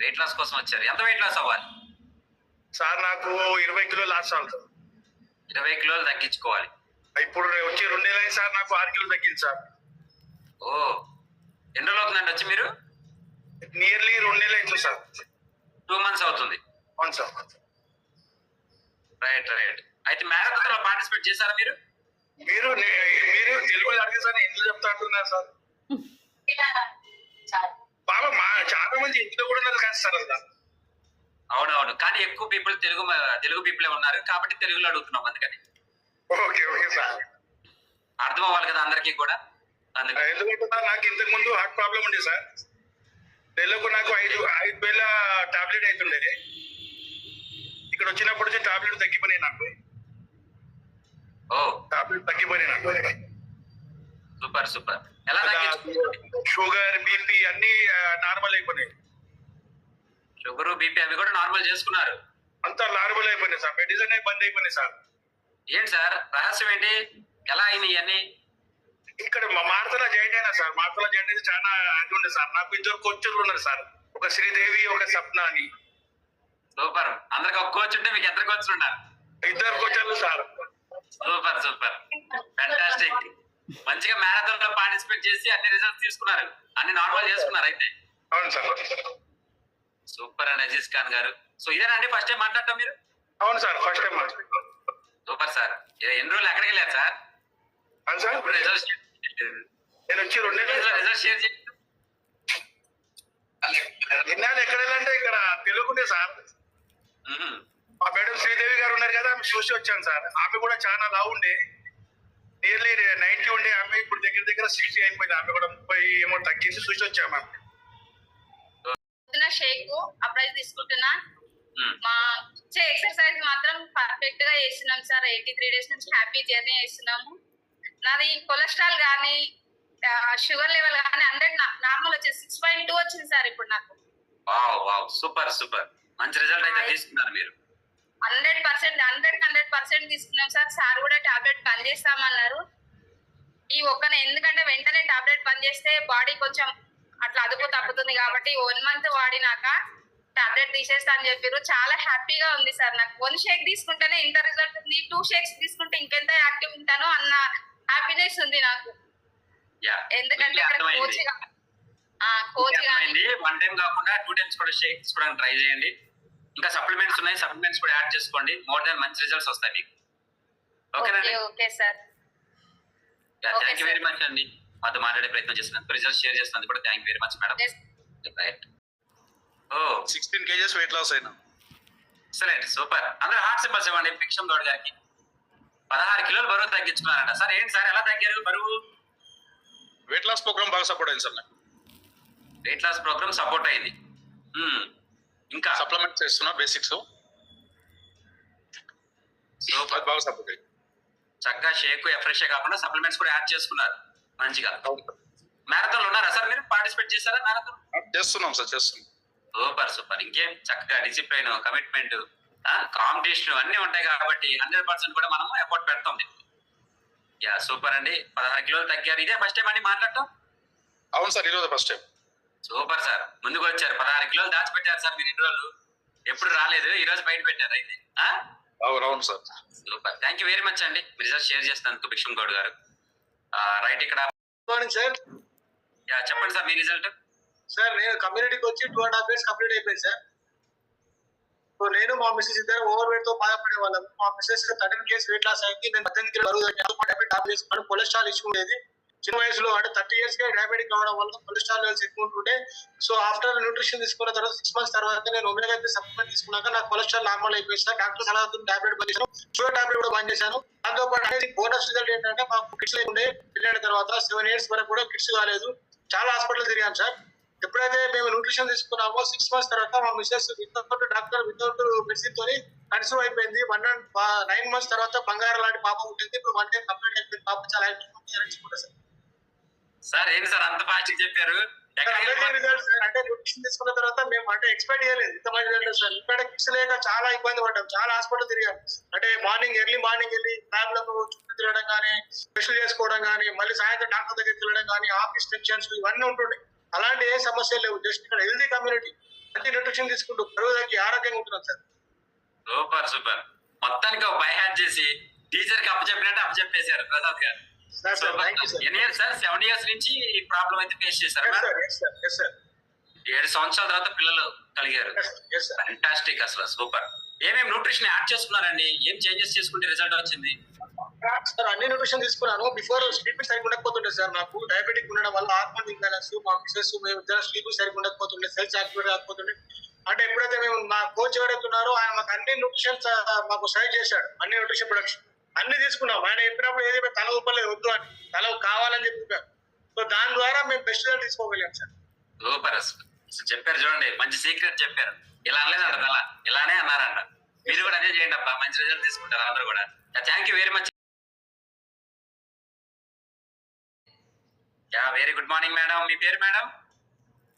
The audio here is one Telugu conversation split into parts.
వెయిట్ లాస్ కోసం వచ్చారు. ఎంత వెయిట్ లాస్ అవ్వాలి? సార్ నాకు ఇరవై కిలో లాస్ చాలు సార్ ఇరవై కిలోలు తగ్గించుకోవాలి. ఇప్పుడు వచ్చి రెండేళ్ళు అయింది సార్ నాకు ఆరు కిలో తగ్గింది సార్. ఓ ఎన్ని రోజులు అవుతుందండి వచ్చి మీరు? నియర్లీ రెండేళ్ళు అవుతుంది సార్. టూ మంత్స్ అవుతుంది. అవును సార్ రైట్ రైట్ అయితే మ్యారథాన్లో పార్టిసిపేట్ చేశారా మీరు? మీరు మీరు తెలుగులో అడిగే సార్ నేను ఎందుకు చెప్తా అంటున్నారు సార్? బాబా మా చాలా మంది ఇంట్లో కూడా ఉన్నారు కదా. అవునవును. కానీ ఎక్కువ పీపుల్ తెలుగు తెలుగు పీపులే ఉన్నారు కాబట్టి తెలుగులో అడుగుతున్నాం అందుకని. Okay okay sir. అర్థం అవ్వాలి కదా అందరికీ కూడా? ఎందుకంటే సార్ నాకు ఇంతకు ముందు హార్ట్ ప్రాబ్లం ఉంది సార్. నెలకు నాకు ఐదు ఐదు వేల టాబ్లెట్ అవుతుండే ఇక్కడ వచ్చినప్పటి నుంచి టాబ్లెట్ తగ్గిపోయినాయి నాకు. టాబ్లెట్ తగ్గిపోయినాయి నాకు. Super super. ఎలా షుగర్ బీపీ అన్ని నార్మల్ అయిపోయినాయి. షుగర్ బీపీ అవి కూడా నార్మల్ చేసుకున్నారు. అంతా నార్మల్ అయిపోయినాయి సార్. మెడిసిన్ బంద్ అయిపోయినాయి సార్. ఏంటి సార్? రహస్యం ఏంటి? ఎలా అయినాయి అన్ని ఇక్కడ మా మార్తల జాయిన్ అయినా సార్. మార్తల జాయిన్ అయితే చాలా అది ఉంది సార్. నాకు ఇద్దరు కోచ్లు ఉన్నారు సార్. ఒక శ్రీదేవి ఒక సప్న అని. సూపర్. అందరికి ఒక కోచ్ ఉంటే మీకు ఇద్దరు కోచ్లు ఉన్నారు. ఇద్దరు కోచ్లు సార్. Super super. ఫెంటాస్టిక్ మంచిగా మ్యారథాన్లో పార్టిసిపేట్ చేసి అన్ని రిజల్ట్స్ తీసుకున్నారు. అన్ని నార్మల్ చేసుకున్నారు అయితే. అవును సార్. సూపర్ అండి అజీజ్ ఖాన్ గారు. సో ఇదేనండి ఫస్ట్ టైం మాట్లాడటం మీరు? అవును sir first time super sir. ఎన్ని రోజులు ఎక్కడికి వెళ్ళారు సార్? నేను వచ్చి రెండే రిజల్ట్ షేర్ చేయండి ఇన్నాళ్ళు ఎక్కడ వెళ్ళంటే ఇక్కడ తెలుగుండే సార్. మా మేడం శ్రీదేవి గారు ఉన్నారు కదా ఆమె చూసి వచ్చాను సార్. ఆమె కూడా చాలా లావు ఉండే. నియర్లీ నైన్టీ ఉండే ఆమె ఇప్పుడు దగ్గర దగ్గర సిక్స్టీ అయిపోయింది. ఆమె కూడా ముప్పై ఏమో తగ్గించి చూసి వచ్చాము ఆమె షేక్ అప్రైజ్ తీసుకుంటున్నా. మా ఇచ్చే ఎక్సర్సైజ్ మాత్రం పర్ఫెక్ట్గా చేస్తున్నాం సార్. ఎయిటీ త్రీ డేస్ నుంచి హ్యాపీ జర్నీ చేస్తున్నాము. నాది కొలెస్ట్రాల్ కానీ షుగర్ లెవెల్ కానీ హండ్రెడ్ నార్మల్ వచ్చేసి సిక్స్ పాయింట్ టూ వచ్చింది సార్ ఇప్పుడు నాకు. Super super. మంచి రిజల్ట్ అయితే తీసుకున్నారు మీరు. Hundred percent hundred hundred percent తీసుకున్నాం సార్. సార్ కూడా టాబ్లెట్ బంద్ చేస్తామన్నారు ఈ ఒక్కనే ఎందుకంటే వెంటనే టాబ్లెట్ బంద్ చేస్తే బాడీ కొంచెం అట్లా అదుపు తప్పుతుంది కాబట్టి వన్ మంత్ వాడినాక టాబ్లెట్ తీసేస్తా అని చెప్పారు చాలా హ్యాపీగా ఉంది సార్ నాకు. వన్ షేక్ తీసుకుంటేనే ఇంత రిజల్ట్ ఉంది. టూ షేక్స్ తీసుకుంటే ఇంకెంత యాక్టివ్ ఉంటానో అన్న హ్యాపీనెస్ ఉంది నాకు. యా ఎందుకంటే కోచ్ కోచ్ వన్ టైం కాకుండా టూ టైమ్స్ కూడా షేక్ తీసుకోవడానికి ట్రై చేయండి. ఇంకా సప్లిమెంట్స్ ఉన్నాయి. సప్లిమెంట్స్ కూడా యాడ్ చేసుకోండి. మోర్ దాన్ మంచి రిజల్ట్స్ వస్తాయి మీకు. ఓకేనండి okay sir thank you. Very much అండి మాతో మాట్లాడే ప్రయత్నం చేసినందుకు రిజల్ట్స్ షేర్ చేసినందుకు కూడా thank you very much madam. Right oh. Sixteen kgs weight loss అయినా. ఎక్సలెంట్ సూపర్ అందరూ హార్ట్ సింబల్స్ ఇవ్వండి భిక్షం గౌడ్ గారికి. పదహారు కిలోలు బరువు తగ్గించుకున్నారంట. సార్ ఏంటి సార్ ఎలా తగ్గారు బరువు? వెయిట్ లాస్ ప్రోగ్రామ్ బాగా సపోర్ట్ అయింది సార్ నాకు. వెయిట్ లాస్ ప్రోగ్రామ్ సపోర్ట్ అయింది. మ్మ్. ఇంకా? సప్లిమెంట్స్ చేస్తున్నా బేసిక్స్ బాగా సపోర్ట్ అయింది. చక్కగా షేక్ ఫ్రెష్ కాకుండా సప్లిమెంట్స్ కూడా యాడ్ చేసుకున్నారు. మంచిగా. మ్యారథాన్లో ఉన్నారా సార్ మీరు? పార్టిసిపేట్ చేశారా మ్యారథాన్ చేస్తున్నాం సార్ చేస్తున్నాం. సూపర్ సూపర్ ఇంకేం? చక్కగా డిసిప్లైన్ కమిట్మెంట్ కాంపిటీషన్ అన్ని ఉంటాయి కాబట్టి హండ్రెడ్ పర్సెంట్ కూడా మనము ఎఫర్ట్ పెడతాం యా సూపర్ అండి. పదహారు కిలోలు తగ్గారు. ఇదే ఫస్ట్ టైం అండి మాట్లాడటం? అవును సార్ ఈరోజు ఫస్ట్ టైం సూపర్ సార్ ముందుకు వచ్చారు. పదహారు కిలోలు దాచిపెట్టారు సార్ మీరు ఇన్ని రోజులు. ఎప్పుడు రాలేదు. ఈ రోజు బయట పెట్టారు అయితే. అవును అవును sir. Super thank you very much అండి. మీ రిజల్ట్ షేర్ చేస్తాను భిక్షం గౌడ్ గారు. రైట్ ఇక్కడ మార్నింగ్ సార్ యా చెప్పండి సార్ మీ రిజల్ట్ సార్ నేను కమ్యూనిటీకి వచ్చి two and half years complete అయిపోయింది సార్ సో నేను మా మిస్సెస్ ఇద్దరు ఓవర్ వెయిట్తో బాధపడే వాళ్ళం. మా missus thirteen kgs weight loss అయింది. నేను పద్దెనిమిది కిలో బరువు తగ్గాను డయాబెటిక్ టాబ్లెట్స్ చేసుకున్నాను కొలెస్ట్రాల్ ఇష్యూ ఉండేది. చిన్న వయసులో అంటే థర్టీ ఇయర్స్గా డయాబెటిక్ కావడం వల్ల కొలెస్ట్రాల్ లెవెల్స్ ఎక్కువ ఉంటుంటే సో ఆఫ్టర్ న్యూట్రిషన్ తీసుకున్న తర్వాత సిక్స్ మంత్స్ తర్వాత నేను ఒమేగా త్రీ సప్లిమెంట్ తీసుకున్నాక నా కొలెస్ట్రాల్ నార్మల్ అయిపోయింది డాక్టర్ సలహా టాబ్లెట్ బంద్ చేశాను షుగర్ టాబ్లెట్ కూడా బంద్ చేశాను. దాంతో పాటు అనేది బోనస్ రిజల్ట్ ఏంటంటే మాకు కిడ్స్ ఉండే పిల్లల తర్వాత సెవెన్ ఇయర్స్ వరకు కూడా కిడ్స్ కాలేదు. చాలా హాస్పిటల్ తిరిగాను సార్. ఎప్పుడైతే మేము న్యూట్రిషన్ తీసుకున్నామో సిక్స్ మంత్స్ తర్వాత మా missus without doctor without medicine తోని కన్సూమ్ అయిపోయింది. వన్ అండ్ నైన్ మంత్స్ తర్వాత బంగారం లాంటి పాప ఉంటుంది ఇప్పుడు వన్ డే కంప్లీట్ అయిపోయింది. పాప చాలా యాక్టివ్ సార్. సార్ ఏంటి సార్ అంత ఫాస్ట్ చెప్పారు? అంటే న్యూట్రిషన్ తీసుకున్న తర్వాత మేము అంటే ఎక్స్పెక్ట్ చేయలేదు. ఇంత మంచి సార్. ఇక్కడ కిక్స్ లేక చాలా ఇబ్బంది పడ్డాం. చాలా హాస్పిటల్ తిరిగాం. అంటే మార్నింగ్ ఎర్లీ మార్నింగ్ వెళ్ళి ల్యాబ్లకు చుట్టూ తిరగడం కానీ టెస్టులు చేసుకోవడం కానీ మళ్ళీ సాయంత్రం డాక్టర్ దగ్గరికి వెళ్ళడం కానీ ఆఫీస్ టెన్షన్స్ ఇవన్నీ ఉంటుండే. అలాంటి ఏ సమస్యలు లేవు. జస్ట్ ఇక్కడ హెల్దీ కమ్యూనిటీ మంచి న్యూట్రిషన్ తీసుకుంటూ బరువు తగ్గి ఆరోగ్యంగా ఉంటున్నాను సార్. Super super. మొత్తానికి ఒక బై హ్యాడ్ చేసి టీచర్కి అప్పచెప్పినట్టు అప్పచెప్పేశారు ప్రసాద్ గారు. ఎన్ని ఇయర్స్ సార్ సెవెన్ ఇయర్స్ నుంచి ఈ ప్రాబ్లం అయితే ఫేస్ చేశారు ఏడు సంవత్సరాల తర్వాత పిల్లలు కలిగారు. ఫంటాస్టిక్ అసలు సూపర్ ఏమేమి న్యూట్రిషన్ యాడ్ చేసుకున్నారండి? ఏం చేంజెస్ చేసుకుంటే రిజల్ట్ వచ్చింది? సార్ అన్ని న్యూట్రిషన్ తీసుకున్నాను. బిఫోర్ స్లీపింగ్ సరిగ్గా ఉండకపోతుండే సార్ నాకు. డయాబెటిక్ ఉండడం వల్ల హార్మోన్ ఇంబ్యాలెన్స్ మా ఇద్దరు స్లీపింగ్ సరిగ్గా ఉండకపోతుండే సెల్స్ యాక్టివేట్ కాకపోతుండే. అంటే ఎప్పుడైతే మేము మా కోచ్ ఎవరైతే ఉన్నారో ఆయన మాకు అన్ని న్యూట్రిషన్స్ మాకు సజెస్ట్ చేశాడు. అన్ని న్యూట్రిషన్ ప్రొడక్ట్స్ అన్ని తీసుకున్నాం. ఆయన చెప్పినప్పుడు ఏది తల ఊపలేదు వద్దు అని. తల కావాలని చెప్పారు సో దాని ద్వారా మేము బెస్ట్ రిజల్ట్ తీసుకోగలిగాం సార్. సూపర్ చెప్పారు చూడండి మంచి సీక్రెట్ చెప్పారు. ఇలా అనలేదంట అలా ఇలానే అన్నారంట. మీరు కూడా అదే చేయండి అబ్బా మంచి రిజల్ట్ తీసుకుంటారు అందరూ కూడా. Thank you very much yeah very good morning madam మీ పేరు మేడం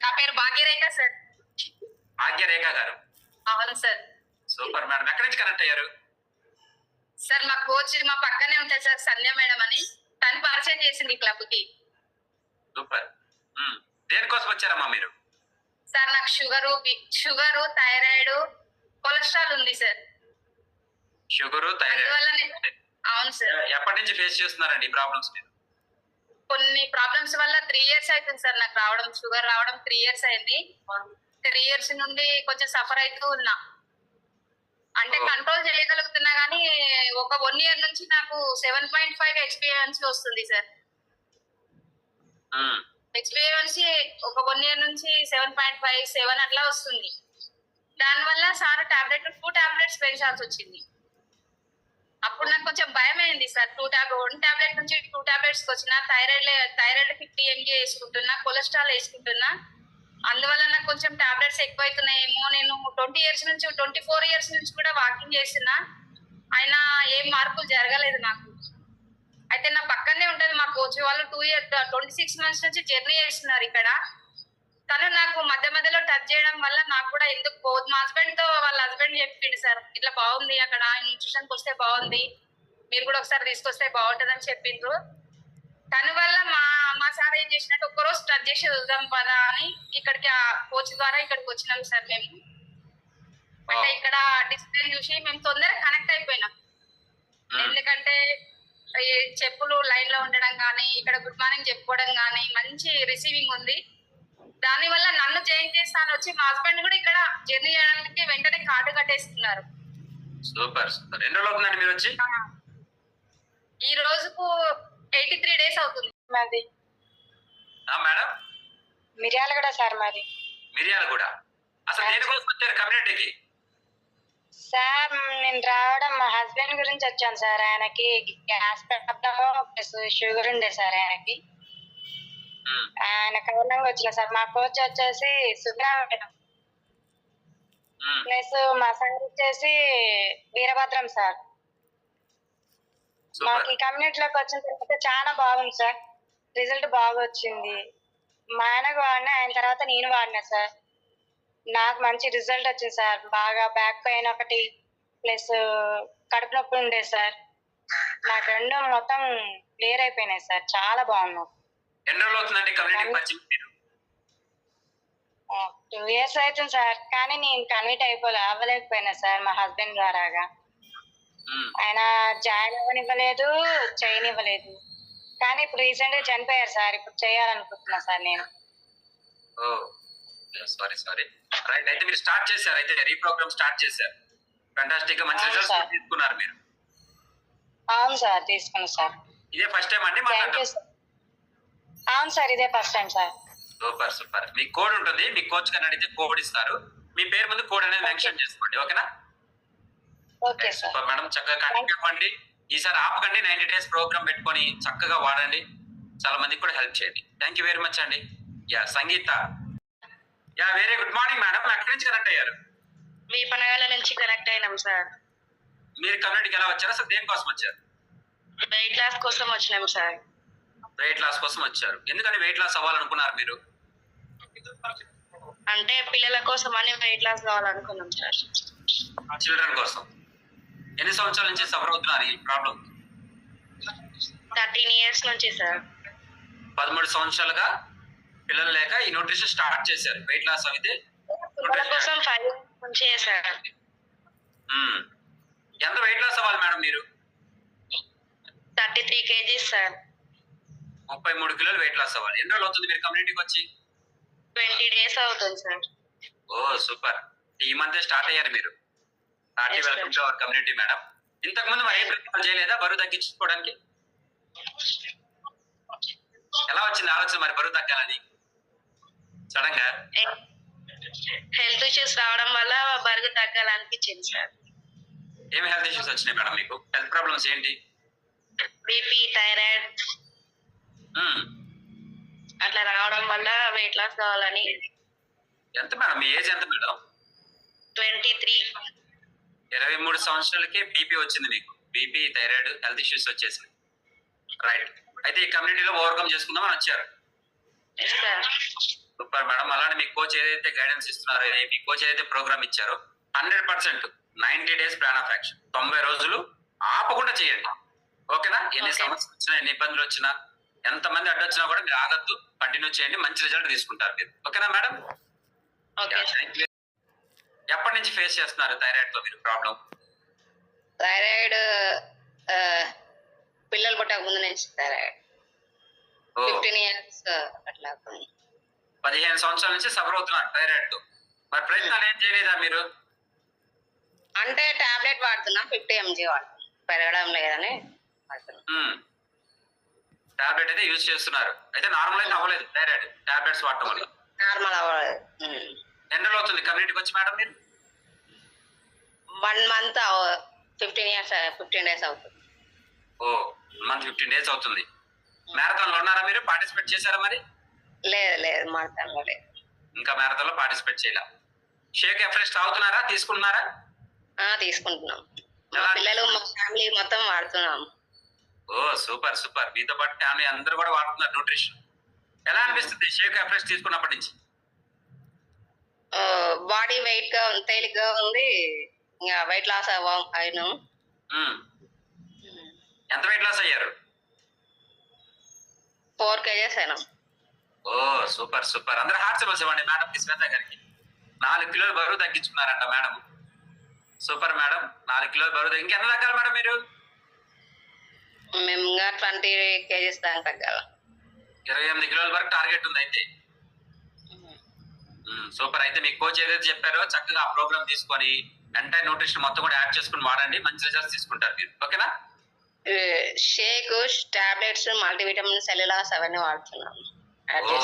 నా పేరు భాగ్యరేఖ సార్. భాగ్య రేఖ గారు. అవును సార్. సూపర్ మేడం ఎక్కడి నుంచి కనెక్ట్ అయ్యారు? సార్ మా కోచ్ మా పక్కనే ఉంటాయి సార్ సంధ్య మేడం అని. తను పరిచయం చేసింది క్లబ్కి. సూపర్. దేనికోసం వచ్చారమ్మా మీరు? సార్ నాకు షుగరు షుగరు థైరాయిడ్ కొలెస్ట్రాల్ ఉంది సార్. Sugar thyroid. అవును సార్. ఎప్పటి నుంచి ఫేస్ చేస్తున్నారండి ఈ ప్రాబ్లమ్స్ మీరు? కొన్ని ప్రాబ్లమ్స్ వల్ల త్రీ ఇయర్స్ అవుతుంది సార్ నాకు రావడం. షుగర్ రావడం త్రీ ఇయర్స్ అయింది. త్రీ ఇయర్స్ నుండి కొంచెం సఫర్ అవుతూ ఉన్నా. అంటే. కంట్రోల్ చేయగలుగుతున్నా కానీ ఒక వన్ ఇయర్ నుంచి నాకు సెవెన్ పాయింట్ ఫైవ్ ఎక్స్పీరియన్స్ వస్తుంది సార్. ఎక్స్పీరియన్స్ ఒక వన్ ఇయర్ నుంచి సెవెన్ పాయింట్ ఫైవ్ సెవెన్ అట్లా వస్తుంది దానివల్ల సార్ టాబ్లెట్ టూ టాబ్లెట్స్ పెంచాల్సి వచ్చింది అప్పుడు నాకు కొంచెం భయం అయింది sir two tablet one tablet నుంచి టూ టాబ్లెట్స్ వచ్చిన థైరాయిడ్ థైరాయిడ్ ఫిఫ్టీ ఎంజీ వేసుకుంటున్నా కొలెస్ట్రాల్ వేసుకుంటున్నా అందువల్ల నాకు కొంచెం టాబ్లెట్స్ ఎక్కువైతున్నాయేమో. నేను ట్వంటీ ఇయర్స్ నుంచి ట్వంటీ ఫోర్ ఇయర్స్ నుంచి కూడా వాకింగ్ చేసిన అయినా ఏం మార్పులు జరగలేదు నాకు. అయితే నా పక్కనే ఉంటుంది మా కోచ్ వాళ్ళు two year twenty six months నుంచి జర్నీ చేస్తున్నారు ఇక్కడ. తను నాకు మధ్య మధ్యలో టచ్ చేయడం వల్ల నాకు కూడా ఎందుకు పోదు. మా హస్బెండ్తో వాళ్ళ హస్బెండ్ చెప్పిండు సార్ ఇట్లా బాగుంది అక్కడ న్యూట్రిషన్కి వస్తే బాగుంది. మీరు కూడా ఒకసారి తీసుకొస్తే బాగుంటుంది అని చెప్పిండ్రు. తను వల్ల మా మా సార్ ఏం చేసినట్టు ఒక్కరోజు టచ్ చేసి చూద్దాం పదా అని ఇక్కడికి ఆ కోచ్ ద్వారా ఇక్కడికి వచ్చినాం సార్ మేము. అంటే ఇక్కడ డిస్ప్లే చూసి మేము తొందరగా కనెక్ట్ అయిపోయినాం. ఎందుకంటే చెప్పులు లైన్లో ఉండడం కానీ ఇక్కడ గుడ్ మార్నింగ్ చెప్పుకోవడం కానీ మంచి రిసీవింగ్ ఉంది. దాని వల్ల నన్ను చేంజ్ చేస్తాను వచ్చి మా హస్బెండ్ కూడా ఇక్కడ జర్నీ చేయడానికి వెంటనే కార్డు కట్టేస్తున్నారు. Super super. ఎన్ని రోజులు మీరు వచ్చి? ఈ రోజుకు ఎయిటీ త్రీ డేస్ అవుతుంది మాది. ఆ, మేడం? మిర్యాలగూడ సార్ మాది. మిరియాల కూడా అసలు దేనికోసం వచ్చారు కమ్యూనిటీకి? సార్ నేను రావడం మా హస్బెండ్ గురించి వచ్చాను సార్. ఆయనకి గ్యాస్ ప్రాబ్లమ్ ప్లస్ షుగర్ ఉండే సార్ ఆయనకి. ఆయన కారణంగా వచ్చిన సార్. మా కోచ్ వచ్చేసి సుబ్రహ్మణ్యం. ప్లస్ మా సార్ వచ్చేసి వీరభద్రం సార్. మాకు ఈ కమ్యూనిటీలోకి వచ్చిన తర్వాత చాలా బాగుంది సార్. రిజల్ట్ బాగా వచ్చింది. మా ఆయనకు వాడినా ఆయన తర్వాత నేను వాడినా సార్. నాకు మంచి రిజల్ట్ వచ్చింది సార్. బాగా బ్యాక్ పెయిన్ ఒకటి ప్లస్ కడుపు నొప్పి ఉండే సార్. నాకు రెండు మొత్తం క్లియర్ అయిపోయినాయి సార్. చాలా బాగున్నాయి. టూ ఇయర్స్ అవుతుంది సార్. కానీ నేను కన్విట్ అయిపోలే అవ్వలేకపోయినా సార్ మా హస్బెండ్ ద్వారాగా. ఆయన జాయిన్ అవ్వనివ్వలేదు చేయనివ్వలేదు. కానీ ఇప్పుడు రీసెంట్గా చనిపోయారు సార్. ఇప్పుడు చేయాలనుకుంటున్నా సార్ నేను. ఓ సారీ సారీ. రైట్ అయితే మీరు స్టార్ట్ చేశారు. అయితే రీప్రోగ్రామ్ స్టార్ట్ చేశారు. ఫంటాస్టిక్గా మంచి అవును రిజల్ట్స్ సార్. తీసుకున్నారు మీరు. అవును సార్ తీసుకున్నా సార్. ఇదే ఫస్ట్ టైం అండి థ్యాంక్ యూ మాట్లాడడం? సార్. అవును సార్ ఇదే first time sir. Super super మీ కోడ్ ఉంటుంది. మీ కోచ్ కన్నా అడిగితే కోడ్ ఇస్తారు. మీ పేరు ముందు కోడ్ అనేది మెన్షన్ చేసుకోండి. ఓకేనా? సూపర్ మేడం చక్కగా కంటిన్యూ అవ్వండి ఈసారి ఆపకండి నైన్టీ డేస్ ప్రోగ్రామ్ పెట్టుకొని చక్కగా వాడండి. చాలా మందికి కూడా హెల్ప్ చేయండి. థ్యాంక్ యూ వెరీ మచ్ అండి. Yeah Sangeetha. Yeah very good morning madam ఎక్కడి నుంచి కనెక్ట్ అయ్యారు? మీ పనగాల నుంచి కనెక్ట్ అయినాం సార్ మీరు కమ్యూనిటీకి ఎలా వచ్చారు అసలు దేనికోసం వచ్చారు? వెయిట్ లాస్ కోసం వచ్చినాం సార్ వెయిట్ లాస్ కోసం వచ్చారు. ఎందుకని వెయిట్ లాస్ అవ్వాలనుకున్నారు మీరు? అంటే పిల్లల కోసం అని వెయిట్ లాస్ కావాలనుకున్నాం సార్ చిల్డ్రన్ కోసం. ఎన్ని సంవత్సరాల నుంచి సఫర్ అవుతున్నారు ఈ ప్రాబ్లం? థర్టీన్ ఇయర్స్ నుంచి సార్. పదమూడు సంవత్సరాలుగా పిల్లలు లేక ఈ న్యూట్రిషన్ స్టార్ట్ చేశారు. వెయిట్ లాస్ అయితే కోసం ఫైవ్ నుంచే సార్. మ్మ్. ఎంత వెయిట్ లాస్ అవ్వాలి మేడం మీరు? Thirty three kgs sir. ముప్పై మూడు కిలోలు వెయిట్ లాస్ అవ్వాలి. ఎన్ని రోజులు అవుతుంది మీరు కమ్యూనిటీకి వచ్చి? ట్వంటీ డేస్ అవుతుంది సార్. ఓ సూపర్. ఈ మంత్ స్టార్ట్ అయ్యారు మీరు. Yes, welcome to our community madam. ఇంతకు ముందు మరి ఏ ప్రయత్నం చేయలేదా? బరువు తగ్గించుకోవడానికి? ఎలా వచ్చింది ఆలోచన మరి బరువు తగ్గాలని? సడన్గా? హెల్త్ ఇష్యూస్ రావడం వల్ల బరువు తగ్గాలనిపించింది సార్ ఏమి హెల్త్ ఇష్యూస్ వచ్చినాయి మేడం మీకు? హెల్త్ ప్రాబ్లమ్స్ ఏంటి? బీపీ థైరాయిడ్ మ్మ్. అట్లా రావడం వల్ల వెయిట్ లాస్ కావాలని. ఎంత మేడం? మీ ఏజ్ ఎంత మేడం? ట్వంటీ త్రీ ఇరవై మూడు సంవత్సరాలకే బీపీ వచ్చింది మీకు. బీపీ థైరాయిడ్ హెల్త్ ఇష్యూస్ వచ్చేసింది రైట్ అయితే ఈ కమ్యూనిటీలో ఓవర్కమ్ చేసుకుందామని వచ్చారు. సూపర్ మేడం అలానే మీ కోచ్ ఏదైతే గైడెన్స్ ఇస్తున్నారో మీ కోచ్ ఏదైతే ప్రోగ్రామ్ ఇచ్చారో hundred percent ninety days plan of action తొంభై రోజులు ఆపకుండా చేయండి. ఓకేనా? ఎన్ని. సమస్యలు వచ్చినా ఎన్ని ఇబ్బందులు వచ్చినా ఎంత మంది అడ్డొచ్చినా కూడా మీరు ఆగద్దు కంటిన్యూ చేయండి మంచి రిజల్ట్ తీసుకుంటారు మీరు. ఓకేనా మేడం ఓకే ఎప్పటి నుంచి ఫేస్ చేస్తున్నారు థైరాయిడ్తో మీరు ప్రాబ్లం థైరాయిడ్ పిల్లలు పుట్టక ముందు నుంచి థైరాయిడ్. ఫిఫ్టీన్ ఇయర్స్ అట్లా. పదిహేను సంవత్సరాల నుంచి సఫర్ అవుతున్నారు థైరాయిడ్తో మరి ప్రయత్నాలు ఏం చేయలేదా మీరు? అంటే టాబ్లెట్ వాడుతున్నాం ఫిఫ్టీ ఎంజీ వాడుతున్నాం. పెరగడం లేదని టాబ్లెట్ అయితే యూజ్ చేస్తున్నారు. అయితే నార్మల్ అయితే అవ్వలేదు థైరాయిడ్ టాబ్లెట్స్ వాడటం వల్ల. నార్మల్ అవ్వలేదు. అవుతుంది కమ్యూనిటీకి వచ్చి మేడం మీరు? One month fifteen years fifteen days అవుతుంది. ఓ మంత్ ఫిఫ్టీన్ డేస్ అవుతుంది. మ్యారథాన్లో ఉన్నారా మీరు? పార్టిసిపేట్ చేశారా మరి? లేదు లేదు మాట్లాడలో లేదు. ఇంకా మ్యారథాన్లో పార్టిసిపేట్ చేయాల షేక్ ఎఫ్రెష్ తాగుతున్నారా? తీసుకుంటున్నారా ఆ, తీసుకుంటున్నాం. మా పిల్లలు మా ఫ్యామిలీ మొత్తం వాడుతున్నాం. ఓ సూపర్ సూపర్. మీతో పాటు ఫ్యామిలీ అందరూ కూడా వాడుతున్నారు న్యూట్రిషన్ ఎలా అనిపిస్తుంది? షేక్ ఎఫ్రెష్ తీసుకున్నప్పటి నుంచి? బాడీ వెయిట్గా తేలిగ్గా ఉంది. ఇంకా వెయిట్ లాస్ అవ్వం మ్మ్. ఎంత వెయిట్ లాస్ అయ్యారు? ఫోర్ కేజెస్ అయినాం ఓ సూపర్ సూపర్. అందరూ హార్ట్ సిబల్స్ ఇవ్వండి మేడం కి శ్వేత గారికి నాలుగు కిలోలు బరువు తగ్గించుకున్నారంట మేడం సూపర్ మేడం నాలుగు కిలోలు బరువు ఇంకెంత తగ్గాలి మేడం మీరు? మేము ట్వంటీ కేజెస్ దాకా తగ్గాల. ఇరవై ఎనిమిది కిలోల వరకు టార్గెట్ ఉంది అయితే. సూపర్. అయితే మీ కోచ్ ఏదైతే చెప్పారో చక్కగా ఆ ప్రోగ్రామ్ తీసుకొని ఎంటైర్ న్యూట్రిషన్ మొత్తం కూడా యాడ్ చేసుకుని వాడండి. మంచి రిజల్ట్స్ తీసుకుంటారు మీరు. ఓకేనా షేక్ టాబ్లెట్స్ మల్టీవిటమిన్ సెల్యులాస్ అవన్నీ వాడుతున్నాం. ఓ.